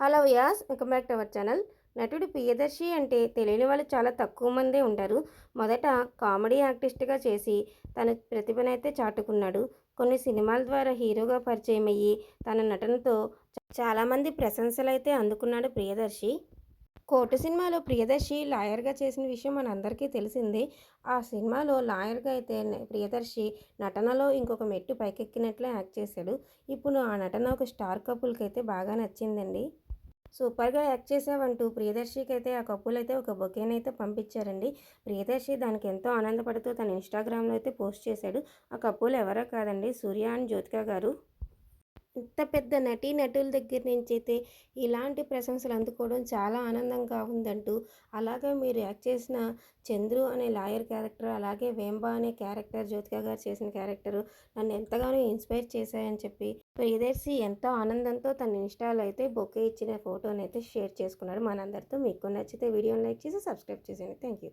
Hello as welcome back to our channel నటుడు ప్రియదర్శి అంటే తెలియని వాళ్ళు చాలా తక్కువ మందే ఉంటారు మొదట కామెడీ యాక్టిస్ట్గా చేసి తన ప్రతిభనైతే చాటుకున్నాడు కొన్ని సినిమాల ద్వారా హీరోగా పరిచయం అయ్యి తన నటనతో చాలామంది ప్రశంసలు అయితే అందుకున్నాడు ప్రియదర్శి కోర్టు సినిమాలో ప్రియదర్శి లాయర్గా చేసిన విషయం మనందరికీ తెలిసిందే ఆ సినిమాలో లాయర్గా అయితే ప్రియదర్శి నటనలో ఇంకొక మెట్టు పైకెక్కినట్లే యాక్ట్ చేశాడు ఇప్పుడు ఆ నటన ఒక స్టార్ కపుల్కి అయితే బాగా నచ్చిందండి సూపర్గా యాక్ట్ చేసావంటూ ప్రియదర్శికి అయితే ఆ కప్పులు అయితే ఒక బొకేనైతే పంపించారండి. ప్రియదర్శి దానికి ఎంతో ఆనందపడుతూ తన ఇన్స్టాగ్రామ్లో అయితే పోస్ట్ చేశాడు. ఆ కప్పులు ఎవరో కాదండి సూర్య అండ్ జ్యోతిక గారు. ఇంత పెద్ద నటీ నటుల దగ్గర నుంచి అయితే ఇలాంటి ప్రశంసలు అందుకోవడం చాలా ఆనందంగా ఉందంటూ అలాగే మీరు యాక్ట్ చేసిన చంద్రు అనే లాయర్ క్యారెక్టర్ అలాగే వేంబా అనే క్యారెక్టర్ జ్యోతిక గారు చేసిన క్యారెక్టర్ నన్ను ఎంతగానో ఇన్స్పైర్ చేశాయని చెప్పి ప్రియదర్శి ఎంతో ఆనందంతో తన ఇన్స్టాలో అయితే బొకే ఇచ్చిన ఫోటోని అయితే షేర్ చేసుకున్నాడు. మనందరితో మీకు నచ్చితే వీడియోని లైక్ చేసి సబ్స్క్రైబ్ చేసేయండి. Thank you